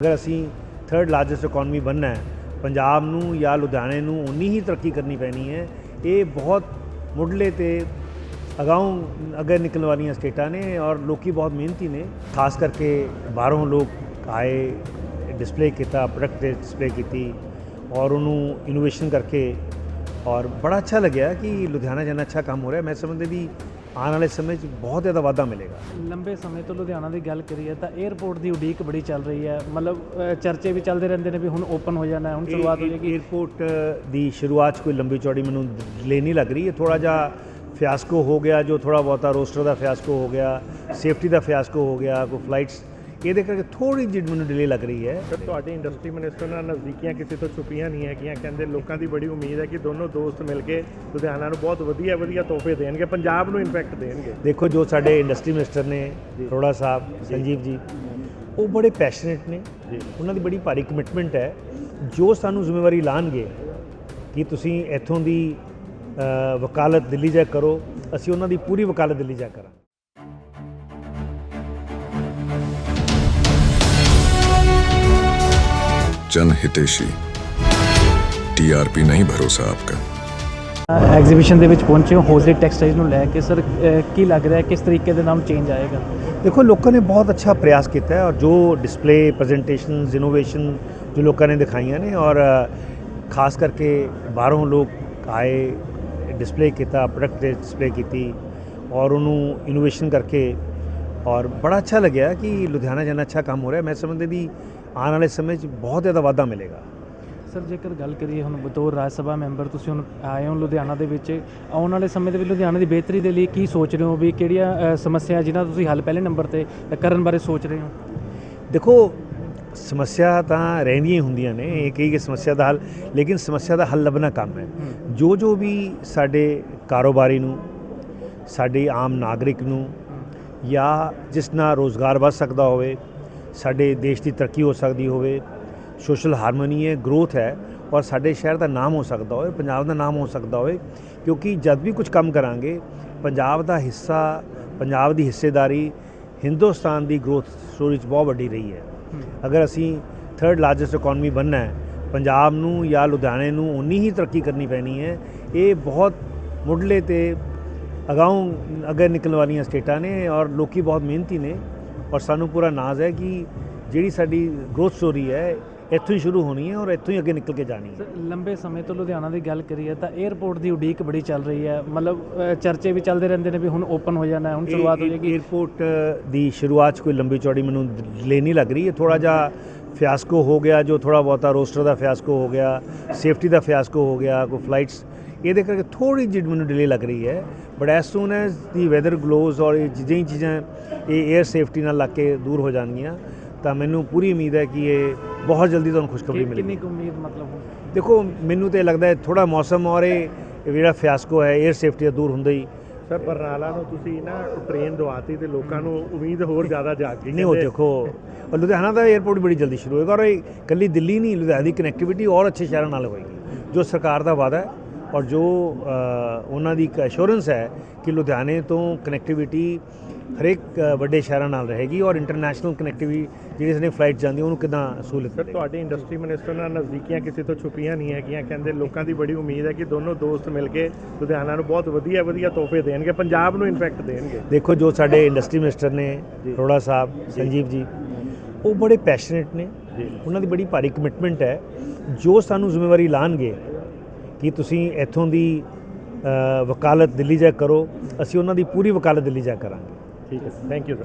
ਅਗਰ ਅਸੀਂ third largest economy ਬਣਨਾ ਹੈ, ਪੰਜਾਬ ਨੂੰ ਜਾਂ ਲੁਧਿਆਣੇ ਨੂੰ ਉਨੀ ਹੀ ਤਰੱਕੀ ਕਰਨੀ ਪੈਣੀ ਹੈ, ਇਹ ਬਹੁਤ ਮੁੱਢਲੇ ਤੇ ਅਗਾਉਂ ਅੱਗੇ ਨਿਕਲਣ ਵਾਲੀਆਂ ਸਟੇਟਾਂ ਨੇ ਔਰ ਲੋਕੀ ਬਹੁਤ ਮਿਹਨਤੀ ਨੇ। ਖਾਸ ਕਰਕੇ ਬਾਹਰੋਂ ਲੋਕ ਆਏ ਡਿਸਪਲੇ ਕੀਤਾ ਪ੍ਰੋਡਕਟ ਦੇ ਡਿਸਪਲੇ ਕੀਤੀ ਔਰ ਉਹਨੂੰ ਇਨੋਵੇਸ਼ਨ ਕਰਕੇ ਔਰ ਬੜਾ ਅੱਛਾ ਲੱਗਿਆ ਕਿ ਲੁਧਿਆਣਾ ਜਨਾ ਅੱਛਾ ਕੰਮ ਹੋ ਰਿਹਾ। ਮੈਂ ਸਮਝਦੇ ਵੀ ਆਉਣ ਵਾਲੇ ਸਮੇਂ 'ਚ ਬਹੁਤ ਜ਼ਿਆਦਾ ਵਾਧਾ ਮਿਲੇਗਾ। ਲੰਬੇ ਸਮੇਂ ਤੋਂ ਲੁਧਿਆਣਾ ਦੀ ਗੱਲ ਕਰੀਏ ਤਾਂ 에ਅਰਪੋਰਟ ਦੀ ਉਡੀਕ ਬੜੀ ਚੱਲ ਰਹੀ ਹੈ। ਮਤਲਬ ਚਰਚੇ ਵੀ ਚੱਲਦੇ ਰਹਿੰਦੇ ਨੇ ਵੀ ਹੁਣ ਓਪਨ ਹੋ ਜਾਣਾ ਹੈ ਹੁਣ ਸ਼ੁਰੂਆਤ ਹੋ ਜਾਏਗੀ। ਏਅਰਪੋਰਟ ਦੀ ਸ਼ੁਰੂਆਤ 'ਚ ਕੋਈ ਲੰਬੀ ਚੌੜੀ ਮੈਨੂੰ ਡਿਲੇ ਨਹੀਂ ਲੱਗ ਰਹੀ। ਹੈ ਥੋੜਾ ਜਿਹਾ ਫਿਆਸਕੋ ਹੋ ਗਿਆ ਜੋ ਥੋੜਾ ਬਹੁਤਾ ਰੋਸਟਰ ਦਾ ਫਿਆਸਕੋ ਹੋ ਗਿਆ ਸੇਫਟੀ ਦਾ ਫਿਆਸਕੋ ਹੋ ਗਿਆ ਕੋਈ ਫਲਾਈਟਸ ਇਹਦੇ ਕਰਕੇ ਥੋੜੀ ਜਿਹੀ ਮੈਨੂੰ ਡਿਲੇ ਲੱਗ ਰਹੀ ਹੈ। ਸਰ ਤੁਹਾਡੀ ਇੰਡਸਟਰੀ ਮਿਨਿਸਟਰ ਨਾਲ ਨਜ਼ਦੀਕੀਆਂ ਕਿਸੇ ਤੋਂ ਛੁਪੀਆਂ ਨਹੀਂ ਹੈਗੀਆਂ ਕਹਿੰਦੇ ਲੋਕਾਂ ਦੀ ਬੜੀ ਉਮੀਦ ਹੈ ਕਿ ਦੋਨੋਂ ਦੋਸਤ ਮਿਲ ਕੇ ਲੁਧਿਆਣਾ ਨੂੰ ਬਹੁਤ ਵਧੀਆ ਵਧੀਆ ਤੋਹਫੇ ਦੇਣਗੇ ਪੰਜਾਬ ਨੂੰ ਇੰਪੈਕਟ ਦੇਣਗੇ। ਦੇਖੋ ਜੋ ਸਾਡੇ ਇੰਡਸਟਰੀ ਮਿਨਿਸਟਰ ਨੇ ਅਰੋੜਾ ਸਾਹਿਬ ਸੰਜੀਵ ਜੀ ਉਹ ਬੜੇ ਪੈਸ਼ਨੇਟ ਨੇ। ਉਹਨਾਂ ਦੀ ਬੜੀ ਭਾਰੀ ਕਮਿਟਮੈਂਟ ਹੈ। ਜੋ ਸਾਨੂੰ ਜ਼ਿੰਮੇਵਾਰੀ ਲਾਣਗੇ ਕਿ ਤੁਸੀਂ ਇੱਥੋਂ ਦੀ ਵਕਾਲਤ ਦਿੱਲੀ ਜਾ ਕਰੋ ਅਸੀਂ ਉਹਨਾਂ ਦੀ ਪੂਰੀ ਵਕਾਲਤ ਦਿੱਲੀ ਜਾ ਕਰਾਂਗੇ। जन हितेशी टीआरपी नहीं भरोसा आपका ਐਗਜ਼ੀਬਿਸ਼ਨ ਦੇ ਵਿੱਚ ਪਹੁੰਚੇ ਹੋ ਹੋਜ਼ੇ ਟੈਕਸਟਾਈਲ ਨੂੰ ਲੈ ਕੇ ਸਰ ਅ, ਕੀ ਲੱਗ ਰਿਹਾ ਹੈ ਕਿਸ ਤਰੀਕੇ ਦੇ ਨਾਲ ਚੇਂਜ ਆਏਗਾ ਦੇਖੋ ਲੋਕਾਂ ਨੇ ਬਹੁਤ ਅੱਛਾ ਪ੍ਰਯਾਸ ਕੀਤਾ ਹੈ ਔਰ ਜੋ ਡਿਸਪਲੇ ਪ੍ਰੈਜੈਂਟੇਸ਼ਨਸ ਇਨੋਵੇਸ਼ਨ ਜੋ ਲੋਕਾਂ ਨੇ ਦਿਖਾਈਆਂ ਨੇ ਔਰ ਅ, ਖਾਸ ਕਰਕੇ ਬਾਹਰੋਂ ਲੋਕ ਆਏ ਡਿਸਪਲੇ ਕੀਤਾ ਪ੍ਰੋਡਕਟ ਦੇ ਡਿਸਪਲੇ ਕੀਤੀ ਔਰ ਉਹਨੂੰ ਇਨੋਵੇਸ਼ਨ ਕਰਕੇ ਔਰ ਬੜਾ ਅੱਛਾ ਲੱਗਿਆ ਕਿ ਲੁਧਿਆਣਾ ਜਨਾ ਅੱਛਾ ਕੰਮ ਹੋ ਰਿਹਾ ਮੈਂ ਸਮਝਦੇ ਵੀ ਆਉਣ ਵਾਲੇ ਸਮੇਂ 'ਚ ਬਹੁਤ ਜ਼ਿਆਦਾ ਵਾਧਾ ਮਿਲੇਗਾ। ਸਰ ਜੇਕਰ ਗੱਲ ਕਰੀਏ ਹੁਣ ਬਤੌਰ ਰਾਜ ਸਭਾ ਮੈਂਬਰ ਤੁਸੀਂ ਹੁਣ ਆਏ ਹੋ ਲੁਧਿਆਣਾ ਦੇ ਵਿੱਚ ਆਉਣ ਵਾਲੇ ਸਮੇਂ ਦੇ ਵਿੱਚ ਲੁਧਿਆਣਾ ਦੀ ਬਿਹਤਰੀ ਦੇ ਲਈ ਕੀ ਸੋਚ ਰਹੇ ਹੋ ਵੀ ਕਿਹੜੀਆਂ ਸਮੱਸਿਆ ਜਿਨ੍ਹਾਂ ਦਾ ਤੁਸੀਂ ਹੱਲ ਪਹਿਲੇ ਨੰਬਰ ਤੇ ਕਰਨ ਬਾਰੇ ਸੋਚ ਰਹੇ ਹੋ? ਦੇਖੋ ਸਮੱਸਿਆ ਤਾਂ ਰਹਿੰਦੀਆਂ ਹੀ ਹੁੰਦੀਆਂ ਨੇ ਇਹ ਕਹੀ ਕਿ ਸਮੱਸਿਆ ਦਾ ਹੱਲ ਲੇਕਿਨ ਸਮੱਸਿਆ ਦਾ ਹੱਲ ਲੱਭਣਾ ਕੰਮ ਹੈ। ਜੋ ਜੋ ਵੀ ਸਾਡੇ ਕਾਰੋਬਾਰੀ ਨੂੰ ਸਾਡੇ ਆਮ ਨਾਗਰਿਕ ਨੂੰ ਜਾਂ ਜਿਸ ਨਾਲ ਰੋਜ਼ਗਾਰ ਵੱਧ ਸਕਦਾ ਹੋਵੇ ਸਾਡੇ ਦੇਸ਼ ਦੀ ਤਰੱਕੀ ਹੋ ਸਕਦੀ ਹੋਵੇ ਸੋਸ਼ਲ ਹਾਰਮੋਨੀ ਹੈ ਗਰੋਥ ਹੈ ਔਰ ਸਾਡੇ ਸ਼ਹਿਰ ਦਾ ਨਾਮ ਹੋ ਸਕਦਾ ਹੋਵੇ ਪੰਜਾਬ ਦਾ ਨਾਮ ਹੋ ਸਕਦਾ ਹੋਵੇ ਕਿਉਂਕਿ ਜਦ ਵੀ ਕੁਝ ਕੰਮ ਕਰਾਂਗੇ ਪੰਜਾਬ ਦਾ ਹਿੱਸਾ ਪੰਜਾਬ ਦੀ ਹਿੱਸੇਦਾਰੀ ਹਿੰਦੁਸਤਾਨ ਦੀ ਗਰੋਥ ਸਟੋਰੀ 'ਚ ਬਹੁਤ ਵੱਡੀ ਰਹੀ ਹੈ। ਅਗਰ ਅਸੀਂ ਥਰਡ ਲਾਰਜੈਸਟ ਇਕਨੋਮੀ ਬਣਨਾ ਹੈ ਪੰਜਾਬ ਨੂੰ ਜਾਂ ਲੁਧਿਆਣੇ ਨੂੰ ਉਨੀ ਹੀ ਤਰੱਕੀ ਕਰਨੀ ਪੈਣੀ ਹੈ ਇਹ ਬਹੁਤ ਮੁੱਢਲੇ ਤੇ ਅਗਾਊਂ ਅੱਗੇ ਨਿਕਲਣ ਵਾਲੀਆਂ ਸਟੇਟਾਂ ਨੇ ਔਰ ਲੋਕੀ ਬਹੁਤ ਮਿਹਨਤੀ ਨੇ ਔਰ ਸਾਨੂੰ ਪੂਰਾ ਨਾਜ਼ ਹੈ ਕਿ ਜਿਹੜੀ ਸਾਡੀ ਗਰੋਥ ਸਟੋਰੀ ਹੈ ਇੱਥੋਂ ਹੀ ਸ਼ੁਰੂ ਹੋਣੀ ਹੈ ਔਰ ਇੱਥੋਂ ਹੀ ਅੱਗੇ ਨਿਕਲ ਕੇ ਜਾਣੀ ਹੈ। ਲੰਬੇ ਸਮੇਂ ਤੋਂ ਲੁਧਿਆਣਾ ਦੀ ਗੱਲ ਕਰੀਏ ਤਾਂ 에ਅਰਪੋਰਟ ਦੀ ਉਡੀਕ ਬੜੀ ਚੱਲ ਰਹੀ ਹੈ। ਮਤਲਬ ਚਰਚੇ ਵੀ ਚੱਲਦੇ ਰਹਿੰਦੇ ਨੇ ਵੀ ਹੁਣ ਓਪਨ ਹੋ ਜਾਣਾ ਹੈ ਹੁਣ ਸ਼ੁਰੂਆਤ ਹੋ ਜਾਏਗੀ। ਏਅਰਪੋਰਟ ਦੀ ਸ਼ੁਰੂਆਤ ਕੋਈ ਲੰਬੀ ਚੌੜੀ ਮੈਨੂੰ ਡਿਲੇ ਨਹੀਂ ਲੱਗ ਰਹੀ ਹੈ। ਥੋੜਾ ਜਿਹਾ ਫਿਆਸਕੋ ਹੋ ਗਿਆ ਜੋ ਥੋੜਾ ਬਹੁਤਾ ਰੋਸਟਰ ਦਾ ਫਿਆਸਕੋ ਹੋ ਗਿਆ ਸੇਫਟੀ ਦਾ ਫਿਆਸਕੋ ਹੋ ਗਿਆ ਕੋਈ ਫਲਾਈਟਸ ਇਹਦੇ ਕਰਕੇ ਥੋੜੀ ਜਿਹੀ ਮੈਨੂੰ ਡਿਲੇ ਲੱਗ ਰਹੀ ਹੈ but as soon as the weather glows ਔਰ ਇਹ ਜਿਹੜੀਆਂ ਚੀਜ਼ਾਂ ਇਹ 에ਅਰ ਸੇਫਟੀ ਨਾਲ ਲੱਗ ਕੇ ਦੂਰ ਹੋ ਜਾਣਗੀਆਂ ਤਾਂ ਮੈਨੂੰ ਪੂਰੀ ਉਮੀਦ ਹੈ ਕਿ ਇਹ ਬਹੁਤ ਜਲਦੀ ਤੁਹਾਨੂੰ ਖੁਸ਼ਖਬਰੀ ਮਿਲੇਗੀ। ਕਿੰਨੀ ਉਮੀਦ ਮਤਲਬ ਦੇਖੋ ਮੈਨੂੰ ਤੇ ਲੱਗਦਾ ਹੈ ਥੋੜਾ ਮੌਸਮ ਔਰ ਇਹ ਜਿਹੜਾ ਫਿਆਸਕੋ ਹੈ 에ਅਰ ਸੇਫਟੀ ਦਾ ਦੂਰ ਹੁੰਦਾ ਹੀ। ਸਰ ਬਰਨਾਲਾ ਨੂੰ ਤੁਸੀਂ ਨਾ ਟ੍ਰੇਨ ਦਵਾਤੀ ਤੇ ਲੋਕਾਂ ਨੂੰ ਉਮੀਦ ਹੋਰ ਜ਼ਿਆਦਾ ਜਾ ਗਈ ਨਹੀਂ ਉਹ ਦੇਖੋ ਲੁਧਿਆਣਾ ਦਾ 에어ਪੋਰਟ ਬੜੀ ਜਲਦੀ ਸ਼ੁਰੂ ਹੋਏਗਾ ਔਰ ਇਹ ਕੱਲੀ ਦਿੱਲੀ ਨਹੀਂ ਲੁਧਿਆਣਾ ਦੀ ਕਨੈਕਟੀਵਿਟੀ ਔਰ ਅੱਛੇ ਸ਼ਹਿਰਾਂ ਨਾਲ ਹੋਏਗੀ ਜੋ ਸਰਕਾਰ ਦਾ ਵਾਅਦਾ ਹੈ। ਔਰ ਜੋ ਉਹਨਾਂ ਦੀ ਇੱਕ ਐਸ਼ੋਰੈਂਸ ਹੈ ਕਿ ਲੁਧਿਆਣੇ ਤੋਂ ਕਨੈਕਟੀਵਿਟੀ ਹਰੇਕ ਵੱਡੇ ਸ਼ਹਿਰਾਂ ਨਾਲ ਰਹੇਗੀ ਔਰ ਇੰਟਰਨੈਸ਼ਨਲ ਕਨੈਕਟੀਵਿਟੀ ਜਿਹੜੀ ਸਨੇ ਫਲਾਈਟ ਜਾਂਦੀ ਉਹਨੂੰ ਕਿਦਾਂ ਸਹੂਲਤ ਸਰ ਤੁਹਾਡੀ ਇੰਡਸਟਰੀ ਮਿਨਿਸਟਰ ਨਾਲ ਨਜ਼ਦੀਕੀਆਂ ਕਿਸੇ ਤੋਂ ਛੁਪੀਆਂ ਨਹੀਂ ਹੈਗੀਆਂ ਕਹਿੰਦੇ ਲੋਕਾਂ ਦੀ ਬੜੀ ਉਮੀਦ ਹੈ ਕਿ ਦੋਨੋਂ ਦੋਸਤ ਮਿਲ ਕੇ ਲੁਧਿਆਣਾ ਨੂੰ ਬਹੁਤ ਵਧੀਆ ਵਧੀਆ ਤੋਹਫੇ ਦੇਣਗੇ ਪੰਜਾਬ ਨੂੰ ਇੰਪੈਕਟ ਦੇਣਗੇ। ਦੇਖੋ ਜੋ ਸਾਡੇ ਇੰਡਸਟਰੀ ਮਿਨਿਸਟਰ ਨੇ ਅਰੋੜਾ ਸਾਹਿਬ ਸੰਜੀਵ ਜੀ ਉਹ ਬੜੇ ਪੈਸ਼ਨੇਟ ਨੇ। ਉਹਨਾਂ ਦੀ ਬੜੀ ਭਾਰੀ ਕਮਿਟਮੈਂਟ ਹੈ। ਜੋ ਸਾਨੂੰ ਜ਼ਿੰਮੇਵਾਰੀ ਲਾਣਗੇ ਕਿ ਤੁਸੀਂ ਇੱਥੋਂ ਦੀ ਵਕਾਲਤ ਦਿੱਲੀ ਜਾ ਕਰੋ, ਅਸੀਂ ਉਹਨਾਂ ਦੀ ਪੂਰੀ ਵਕਾਲਤ ਦਿੱਲੀ ਜਾ ਕਰਾਂਗੇ। ਠੀਕ ਹੈ ਥੈਂਕ ਯੂ ਸਰ